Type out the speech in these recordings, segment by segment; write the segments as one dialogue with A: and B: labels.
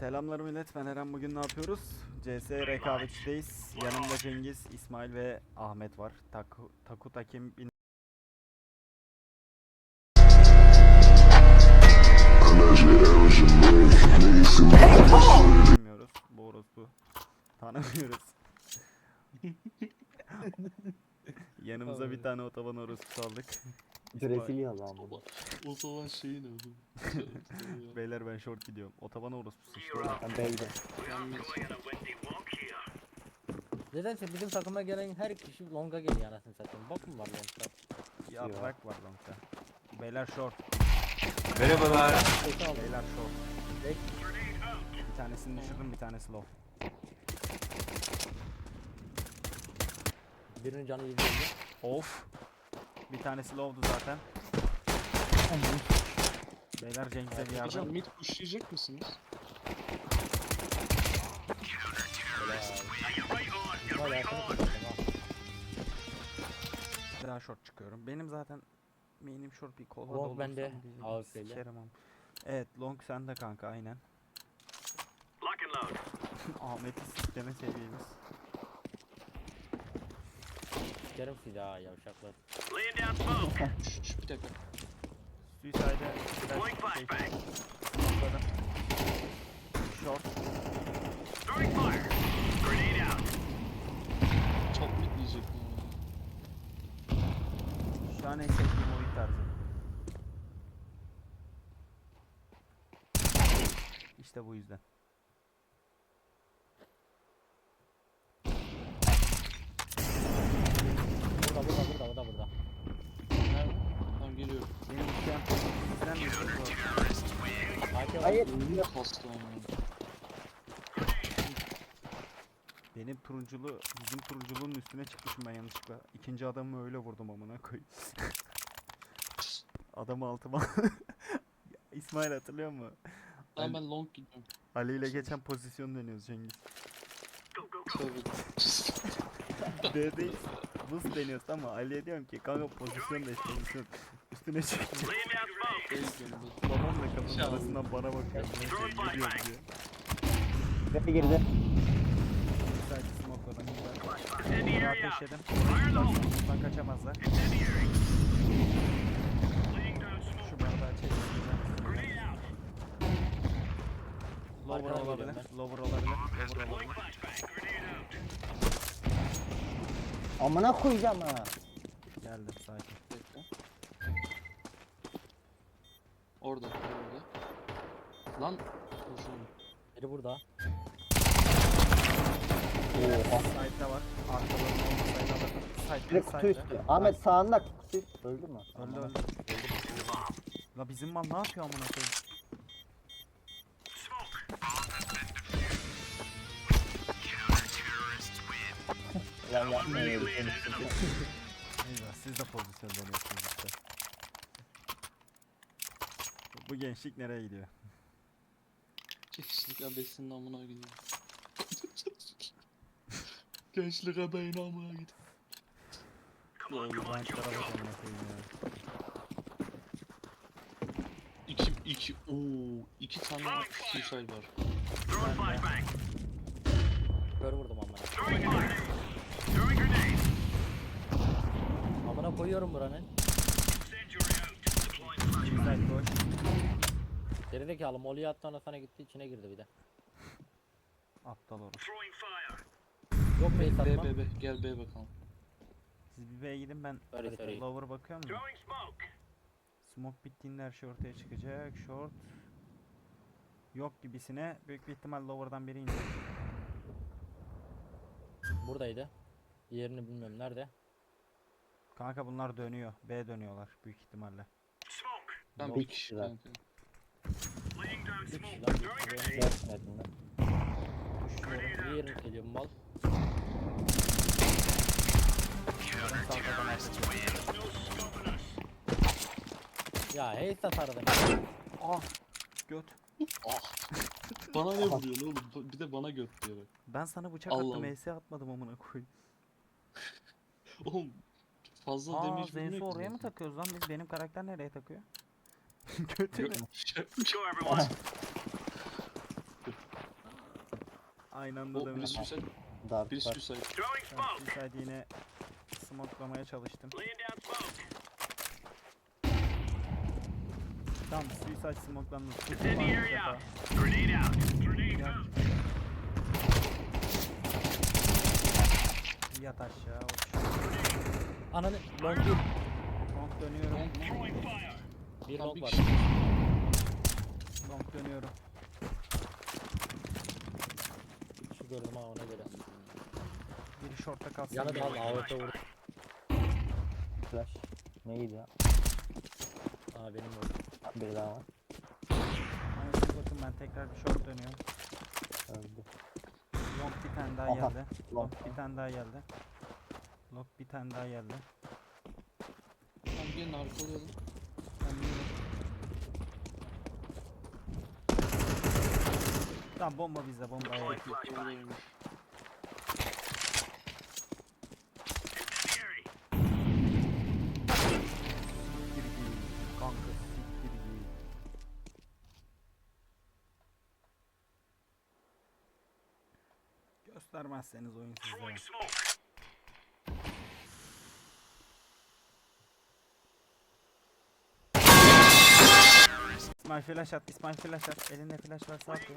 A: Selamlar millet. Ben Eren. Bugün ne yapıyoruz? CS rekabetçideyiz. Yanımda Cengiz, İsmail ve Ahmet var. Taku, Taku Takim bin... Bilmiyoruz. Bu orospu. Tanımıyoruz. Yanımıza bir tane otoban orospu aldık.
B: Brezilyalı ama bu.
C: O, zaman şeyin.
A: Beyler ben short gidiyorum. Otoban orospusu işte.
B: Ben beyde.
D: Nedense bizim takıma gelen her kişi longa geliyor anasını satayım. Bok mu var longda?
A: Yaprak var longta. Beyler short.
D: Aldım.
A: Beyler short.
D: Bek.
A: Bir tanesini düşürdüm bir tanesi low.
D: Birinin canı elli.
A: Of. Bir tanesi low'du zaten. Beyler Cengiz'e bir
C: Hocam
A: yardım.
C: mid pushlayacak mısınız?
D: Ha.
A: Bir daha short çıkıyorum. Benim zaten main'im short bir kova
D: Long
A: dolu.
D: bende, AWP'li.
A: Evet long sende kanka aynen. Ahmet'i sikleme seviyemiz.
D: Sikerim sizi ha yavşaklar.
C: Şş, şş, bir dakika.
A: Suicide'e biraz şey. Smokladım. Short.
C: Top mid diyecek mi?
A: Şu an en sevdiğim oyun tarzı. İşte bu yüzden.
D: Burada burada burada burada burada.
C: Nerede? Tamam geliyorum.
A: Benim ülkem bizden mi zor?
D: Hakem var.
B: Hayır.
A: Benim turunculu, bizim turunculuğun üstüne çıkmışım ben yanlışlıkla. İkinci adamı öyle vurdum amına koy. Adamı altıma. İsmail hatırlıyor musun?
C: Tamam ben long gidiyorum.
A: Ali ile geçen pozisyon deniyoruz Cengiz.
C: Tabii.
A: D'deyiz. Buz deniyoruz ama Ali'ye diyorum ki kanka pozisyon değiş pozisyon. Üstüne çekeceğim.
C: Bekliyorum.
A: Babamla kapının arasından bana bakıyor. Neyse gidiyor diye.
B: Tepe girdi.
A: Sadece smokladım. Bunu ateşledim. Buradan kaçamazlar. Şu bardağı çekeceğim. Lower olabilir. Lower olabilir. Lower olabilir.
B: Amına koyacağım ha.
C: Orada, orada. Lan. Koşuyorum.
D: Biri burada.
B: Oha.
A: Side'da var. Arkalarında olmasaydı alırdım.
B: Bir
A: Side'da.
B: kutu
A: Side'da.
B: üstü. Ahmet sağında kutu üstü. Öldü mü?
A: Öldü öldü. La bizim mal ne yapıyor amına koyayım?
B: Lan yapmayın.
A: Eyvah siz de pozisyon dönüyorsunuz işte. Bu gençlik nereye gidiyor?
C: Gençlik abesinin amına gidiyor. Gençlik abeyin amına gidiyor.
A: Ranklara bak amına koyayım ya.
C: İki, iki, ooo, iki tane suicide var.
D: Kör vurdum amına. Amına koyuyorum buranın.
A: Side boş.
D: Gerideki molly attı ona sana gitti içine girdi bir de.
A: Aptal olur.
D: Yok bey
C: B,
D: satma.
C: B, B, gel B bakalım.
A: Siz bir B'ye gidin ben
D: Sorry, sorry.
A: lower bakıyor muyum? Smoke bittiğinde her şey ortaya çıkacak. Short. Yok gibisine. Büyük bir ihtimal lower'dan biri inecek.
D: Buradaydı. Yerini bilmiyorum nerede.
A: Kanka bunlar dönüyor. B dönüyorlar büyük ihtimalle.
C: Ben
A: Long
C: bir kişi
B: var.
D: Bir kişi lan. Yerini-
B: Görmedim ben.
A: Düşüyorum.
D: Bir yerini geliyor mal. Ya hey satardım.
A: Ah! Göt.
C: Ah. bana ne vuruyorsun oğlum? Bir de bana göt diyor bak.
A: Ben sana bıçak
C: Allah'ım.
A: attım. ES atmadım amına koyayım.
C: Oğlum fazla
A: Aa
C: vurmuyor ki
A: oraya mı takıyoruz lan biz? Benim karakter nereye takıyor? Götüne. Aynı anda da
C: biri suicide.
B: Dark
C: Biri
B: var.
C: suicide.
A: Ben Suicide yine smoklamaya çalıştım. Tamam Suicide smoklandı. Yat aşağı.
D: Ananı long bir.
A: Long dönüyorum.
D: Bir
C: Tam
D: long
C: bir
D: var.
C: kişi.
A: Long dönüyorum.
D: Şu gördüm ha ona göre.
A: Biri short'ta kalsın.
D: Yanı
A: biri-
D: da al AWP vurdu.
B: Flash. Neydi ya?
D: Aa benim vurdu.
B: Bir daha var.
A: Anasını bakın ben tekrar bir short dönüyorum.
B: Öldü.
A: Long bir tane daha
B: Aha,
A: geldi.
B: long.
A: Long bir tane daha geldi. Long bir tane daha geldi.
C: Tamam gelin arkalayalım.
A: Ben yine- Tamam bomba bizde bomba. evet.
C: Oradaymış.
A: Siktir git. Kanka siktir git. Göstermezseniz oyun size. İsmail flash at, İsmail flash at. Elinde flash varsa at. ya.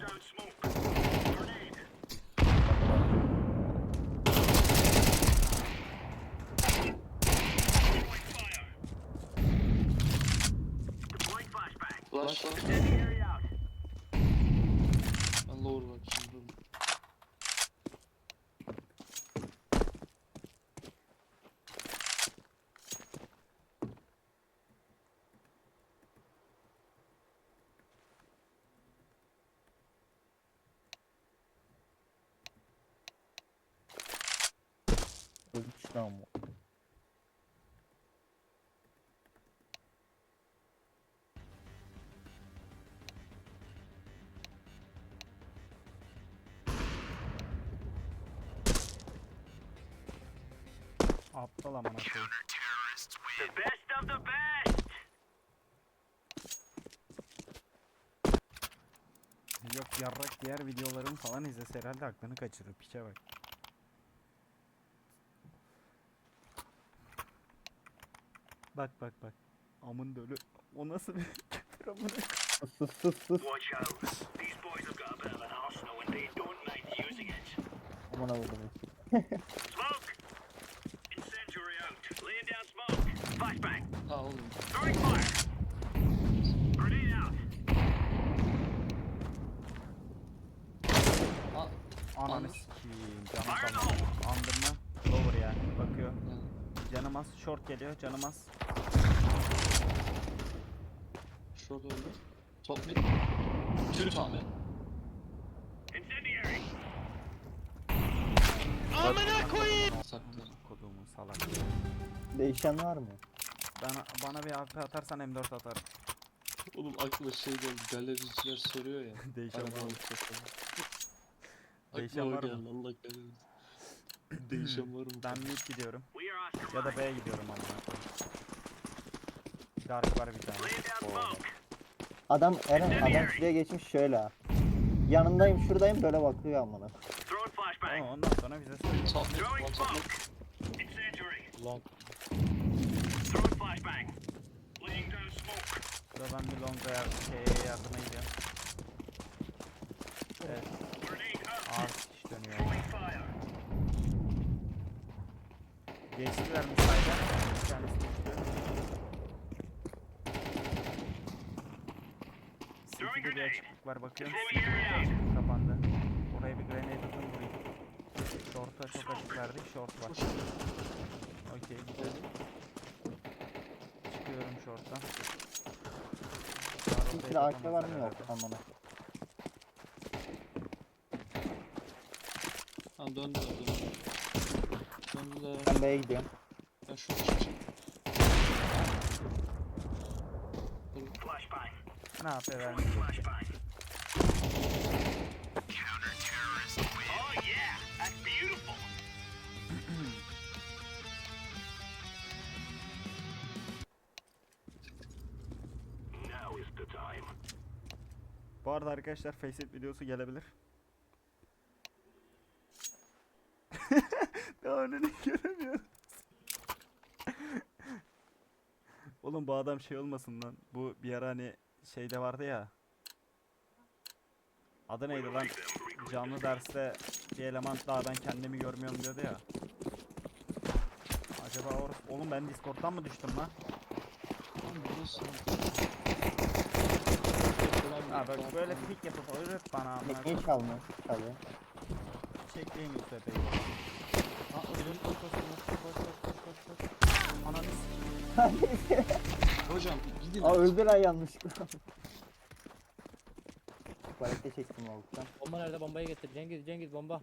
C: Flash var. Ben lower bakayım. Dur.
B: Bu.
A: Aptal amına koyayım. Yok yarrak diğer videolarımı falan izlese herhalde aklını kaçırır piçe bak. Bak bak bak. Amın dölü. O nasıl bir küfür amına?
B: Sus sus sus. Aman avudum.
C: Ha oğlum. Ha.
A: Ananı
C: Anı.
A: sikiyim canım kalmadı. Andırma. Lower yani bakıyor.
C: ha.
A: Canım az. Short geliyor canım az.
C: Short öldü. Top mid. Tüm top mid. Saklı.
A: Kodumun salak.
B: Değişen var mı?
A: Bana, bana bir AP atarsan M4 atarım.
C: Oğlum aklıma şey geldi. Galericiler soruyor ya.
A: Değişen var mı? Değişen var mı?
C: Allah kahretsin. Değişen var mı?
A: Ben mid gidiyorum. Ya da B'ye gidiyorum amına koyayım. Dark var bir tane. Oo.
B: Adam Eren adam şuraya geçmiş şöyle ha. Yanındayım şuradayım böyle bakıyor amına.
A: Ama ondan sonra bize söyle.
C: Top mid. One top mid.
D: Long.
A: Burada ben bir longa yar şeye yardıma gidiyorum. Evet. Ağır sikiş dönüyor. Geçtiler mi sayda? Bir tanesi düştü. City'de bir açıklık var bakıyorum. Bir açıklık kapandı. Oraya bir grenade atın vurayım. Short'a çok açık verdi. Short var. Okey güzel. Çıkıyorum short'tan. Rotayı
B: AK var mı yok amına.
C: Tamam döndüler döndüler. Döndüler.
B: Ben B'ye gidiyorum.
C: Ben şunu çıkacağım.
A: Ne yapıyor vermeyecek. Bu arada arkadaşlar Faceit videosu gelebilir. Önünü göremiyorum. Oğlum bu adam şey olmasın lan. Bu bir ara hani şeyde vardı ya. Adı neydi lan? Canlı derste bir eleman daha ben kendimi görmüyorum diyordu ya. Acaba or oğlum ben Discord'dan mı düştüm lan?
C: Lan burası.
A: Ha bak böyle pik yapıp öğret bana
B: Tekneyi çalmış tabii.
A: Çekleyin Yusuf'u. Ha ölüm koş koş koş koş koş koş koş. Ananı sikeyim.
C: Hocam gidin.
B: Aa öldü lan yanlışlıkla. Tuvalette çektim olduktan.
D: Bomba nerede? Bombayı getir. Cengiz Cengiz bomba.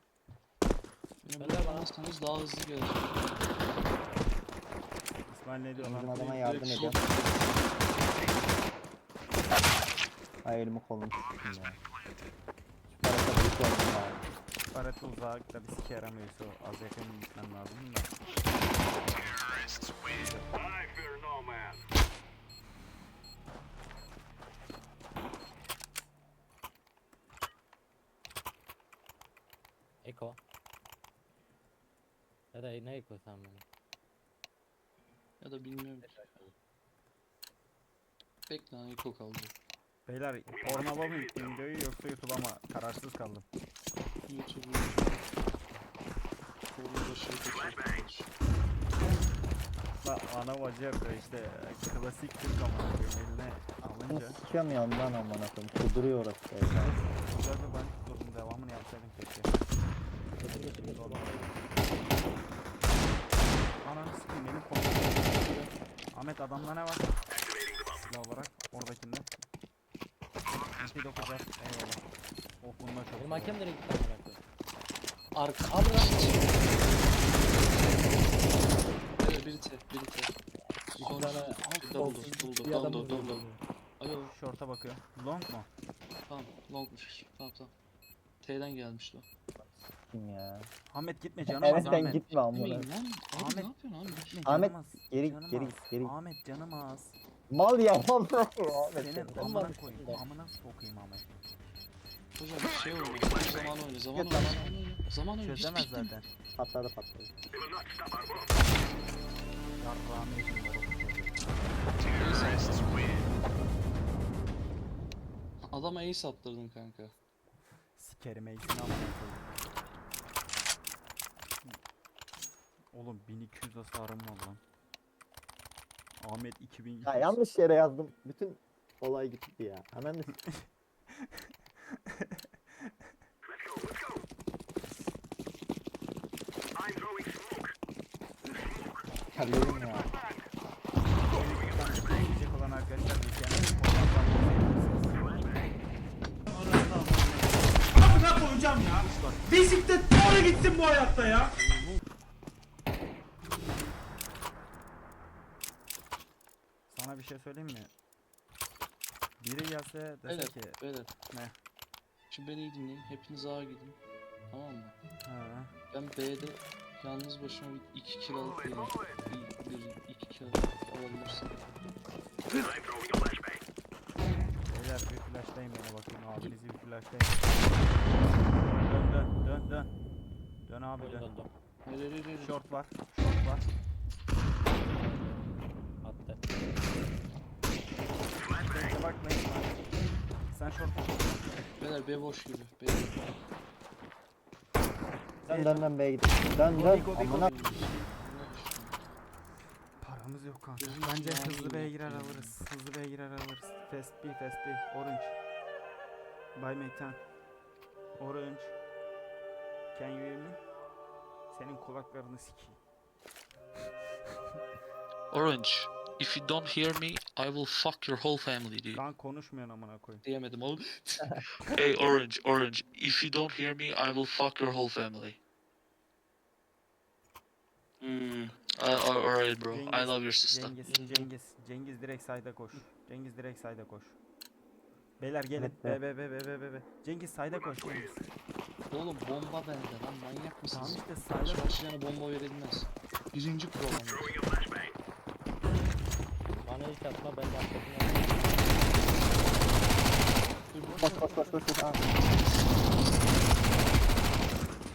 C: Beni
D: Gönder bana.
C: bırakmazsanız daha hızlı gelir.
A: İsmail ne diyor lan?
B: Bizim
C: adama
B: yardım
C: Direkt
B: ediyorum. Ay elimi kolumu sıktım ya. Şu parada bir şey oldu ya.
A: Barete uzakta bir sike yaramıyorsa az yakın gitmem lazım da.
D: Eko. Ya da ne Eko sen beni?
C: Ya da bilmiyorum. Bekle lan Eko kaldı.
A: Beyler Pornhub'a mı videoyu yoksa YouTube'a mı? Kararsız kaldım.
C: YouTube'u. Kolunu başına kaçırmış.
A: La ana bacı yapıyor işte klasik Türk koyayım eline alınca.
B: sikiyorum ya ondan amına koyayım. Kuduruyor orası evde.
A: Güzel bir ben durdum devamını yapsaydım keşke. Ananı sikeyim benim kolum. Ahmet adamda ne var? Silah olarak oradakinde. MP9 at eyvallah. Oh bununla çok.
D: Benim hakem nereye gitti amına koyayım?
C: Arka.
D: Lan.
C: Evet biri T, biri T.
D: İki
C: Son
D: tane
C: double double
D: bir
C: double double. Alo,
A: Short'a bakıyor. Long mu?
C: tamam, longmuş. Tamam tamam. T'den gelmişti o.
B: Kim ya?
A: Ahmet gitme canım
B: Evet
A: az
B: sen
A: Ahmet.
B: gitme amına.
C: Demeyin lan. Abi
A: Ahmet-
C: ne yapıyorsun abi?
A: Gitme
B: Ahmet,
A: canım az.
B: geri-
A: Canım
B: geri
A: az.
B: git, geri git.
A: Ahmet canım az.
B: Mal ya mal. Ahmet
A: Senin
B: sen-
A: amına koyayım. Amına sokayım Ahmet.
C: Hocam şey oyna, zaman oyna, zaman oyna, zaman oyna. Zaman oyna, hiç
A: Çözemez
C: bitmedi.
A: zaten.
B: Patladı patladı.
A: Yarrağını yedim orospu çocuğu.
C: Adama ace attırdın kanka.
A: Sikerim eğitini amına koyayım. Oğlum 1200 hasarım var lan. Ahmet 2000
B: Ya yanlış yere yazdım. Bütün olay gitti ya. Hemen de Terledim ya.
A: Gelecek olan arkadaşlar
E: Amına koyacağım ya. Bisiklet doğru gitsin bu hayatta ya.
A: Sana bir şey söyleyeyim mi? Biri gelse dese
C: Beyler,
A: ki
C: beyler.
A: ne?
C: Şimdi beni iyi dinleyin. Hepiniz A'ya gidin. Tamam mı?
A: Ha.
C: Ben B'de yalnız başıma bir 2 kill alıp geleyim. Bir, bir, iki kill alıp alabilirsin.
A: Beyler bir flashlayın bana bakayım abinizi bir flashlayın. Dön dön dön dön. Dön abi dön. Short var. Short var.
D: Attı.
A: Bekle bakma İsmail. Sen short
C: Beyler B boş gibi. B
B: Dön dön dön B'ye git. Dön dön. Amına
A: Paramız yok kanka. Bence hızlı B'ye girer alırız. Hızlı B'ye girer alırız. Fast B, fast B. Orange. Buy me 10. Orange. Can you hear me? Senin kulaklarını sikeyim.
F: Orange, if you don't hear me, I will fuck your whole family, dude.
A: Lan konuşmuyorsun amına koyayım.
C: diyemedim oğlum.
F: Hey, Orange, Orange, if you don't hear me, I will fuck your whole family. Hmm. Uh, alright, bro. I love your system.
A: Cengiz, Cengiz, Cengiz direkt sayda koş. Cengiz direkt sayda koş. Beyler gelin. Be be be be be be be. Cengiz sayda koş Cengiz.
C: Oğlum bomba bende lan manyak
A: Tamam
C: mısınız?
A: işte sayda koş.
C: açıdan bomba verilmez. Birinci kural
D: hiç atma ben de arkasına.
B: koş koş koş koş koş. Aa,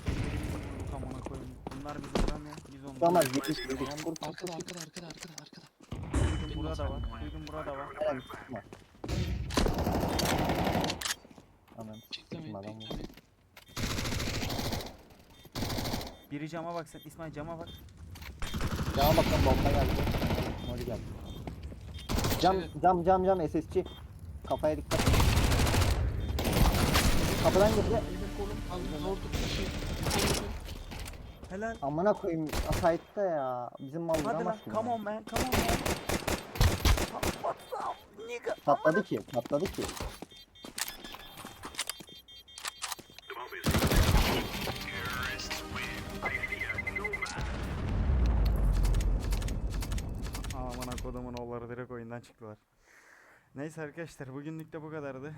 A: Ellerimizi vurduk amına koyayım.
B: Tutamaz yedik yedik. Lan vur
C: Arkada arkada arkada arkada arkada.
A: Duydum burada var. Duydum burada var.
B: Eren tutma. Aman
C: Beklemeyin
B: tutma lan.
C: beklemeyin.
A: Biri cama baksın. İsmail cama bak.
B: Cama bakın bomba geldi. Mori geldi. Cam
C: Evet.
B: cam cam cam SSC. Kafaya dikkat. Kapıdan girdi.
C: Elim kolum kaldı. Orada bir şey.
A: Helal.
B: Amına koyayım asaytta ya. Bizim mal
A: Hadi lan.
B: ki
A: Come on man. Come on man. What's up nigga?
B: Patladı ki. Patladı ki.
A: Direkt oyundan çıktılar. Neyse arkadaşlar bugünlük de bu kadardı.